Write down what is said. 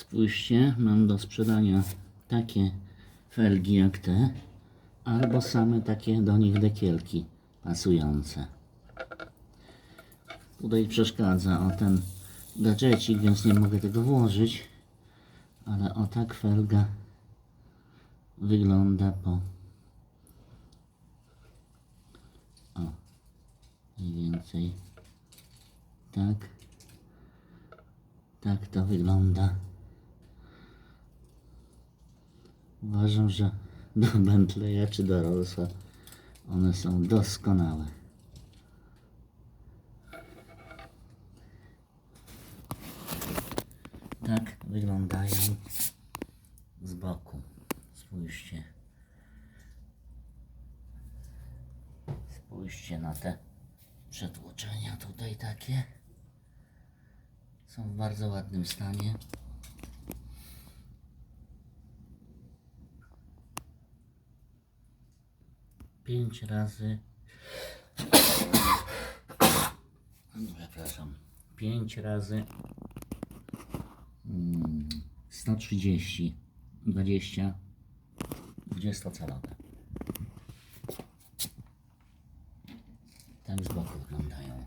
Spójrzcie, mam do sprzedania takie felgi jak te, albo same takie do nich dekielki pasujące. Tutaj przeszkadza o ten gadżecik, więc nie mogę tego włożyć, ale o tak felga wygląda po o mniej więcej tak tak to wygląda uważam, że do Bentleya czy do Rollsa one są doskonałe. Tak wyglądają z boku. Spójrzcie. Spójrzcie na te przetłoczenia tutaj takie. Są w bardzo ładnym stanie pięć razy. No, przepraszam. pięć razy mm, 130, 20, 20 calowe. Tak z boku wyglądają.